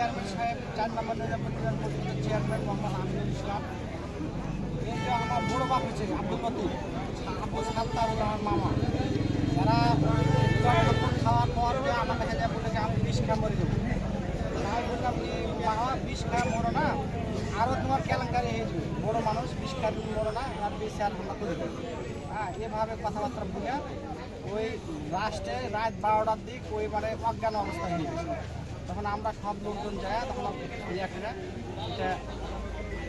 Chairman সাহেব, চার নম্বর নিরাপত্তার পরিষদের চেয়ারম্যান মোহাম্মদ আমিনুল ইসলাম যে আমার বড় বাপ হচ্ছে আব্দুল লতিফ, আব্বু সাত্তার আমার মামা এরা জনগণ খাওয়া খাওয়ার পরে আমার দেখা যায় বলে আমি বিষ খা মরে যাব। আমি বললাম কি মামা বিষ খা মরো না আরও তোমার কেলেঙ্কারি হয়ে যাবে। বড় মানুষ বিষ খা তুমি মরো না, আর বেশি আর হামলা করে দেবে। হ্যাঁ এভাবে কথাবার্তা বলে ওই লাস্টে রাত বারোটার দিক ওই মানে অজ্ঞান অবস্থা হয়ে গেছে। তখন আমরা সব লোকজন যায় তখন ইয়া করে এটা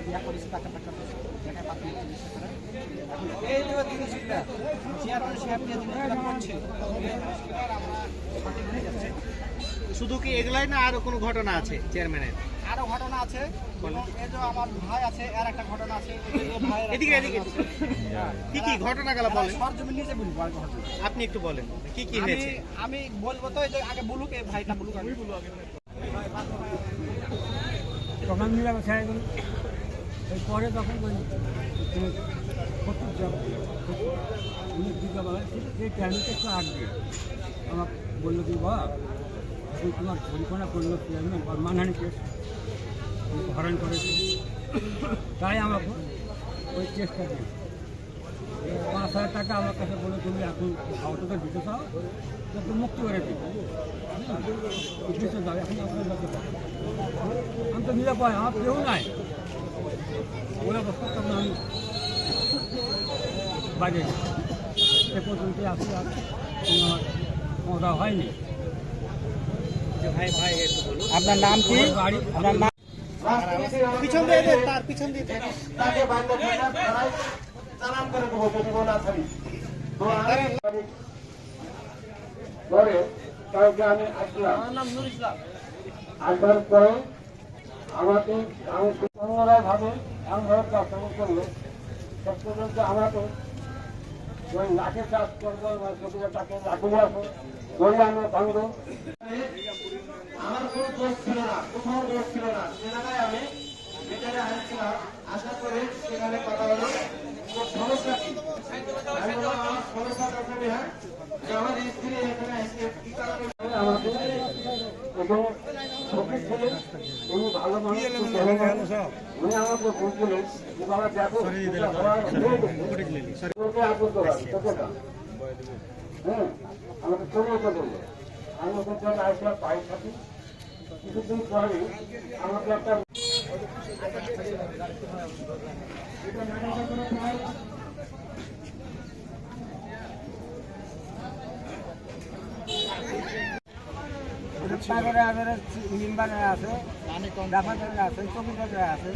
ইয়া করেছি টাকা টাকা টাকা। এখন এই যে জিনিসগুলো চেয়ারম্যান সাহেব যে জিনিসগুলো করছে শুধু কি এগুলাই না আরও কোনো ঘটনা আছে চেয়ারম্যানের আরও ঘটনা আছে এই যে আমার ভাই আছে এর একটা ঘটনা আছে এদিকে, এদিকে। ঘটনা। কি কি ঘটনাগুলো এরা বলেন? সরজমিন নিজে বলব আর ঘটনা আপনি একটু বলেন কি কি আমি হয়েছে? আমি বলব তো এই যে আগে বলুক এই ভাইটা বলুক আমি তখন মিলা ছেড়ে গেল এরপরে তখন জিজ্ঞাসা সেই টাইমটা একটু আসবে। আমার বলল কি বা তুই তোমার পরিকল্পনা করল চেয়ারম্যান বা মানহানি হরণ করেছে। তাই আমাকে ওই চেষ্টা দিই পাঁচ হাজার টাকা আমার কাছে বলে, তুমি এখন আউটটা দিতে চাও তো মুক্ত করে দিই যাও এখন আপনার কাছে। আমি তো নিরাপয় আমার কেউ নাই। ওরা বসে তখন আমি বাইরে। এ পর্যন্ত আসি আর আমার মজা হয়নি। আপনার নাম কি? আপনার নাম? পিছন দিয়ে দে, তার পিছন দিয়ে তাকে চালান করে দেবো যদি না থাকি তো আমি পরে কাউকে আমি আসলাম। নাম নুর ইসলাম। আসার পরে আমাকে আমি অন্যরা ভাবে এমনভাবে প্রার্থনা করল। শেষ পর্যন্ত আমাকে ওই লাঠি চাষ করব তাকে লাঠি আসো দড়ি আনো ভাঙব আমার কোনো দোষ ছিল না কোথাও দোষ ছিল না। সে জায়গায় আমি বেটারে হারিয়েছিলাম আশা করে সেখানে কথা হলো সমস্যা কি? আমি আমার সমস্যা হ্যাঁ যে আমার স্ত্রী এখানে এসে কি কারণে আমাকে এবং ফকির ছিলেন উনি ভালো মানুষ। উনি আমাকে বলছিলেন যে বাবা হয়ে। আমি ওদের জন্য আসলাম পাই থাকি কিছুদিন পরে আমাকে একটা সাগরে আমাদের মেম্বারে আছে ডাফাদারে আছে চকিদারে আছে।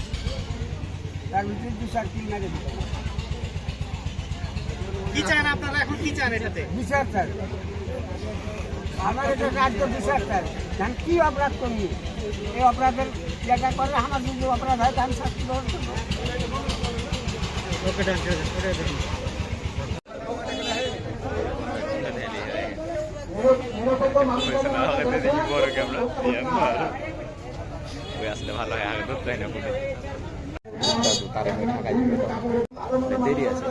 তার ভিতরে দু চার তিন মেরে কি চান আপনারা এখন? কি চান এটাতে? বিচার চাই আমার এটা রাজ্য বিচার চাই আমি কি অপরাধ করি এই অপরাধের জায়গা করলে আমার যদি অপরাধ হয় তাহলে শাস্তি গ্রহণ করব। ওকে ডান করে দেন, ওটাই দেখুন। বড় ক্যামেরা ওই আসলে ভালো হয় আগে ধরতে হয় না কোনো তার এমনি ঢাকায় দেরি আছে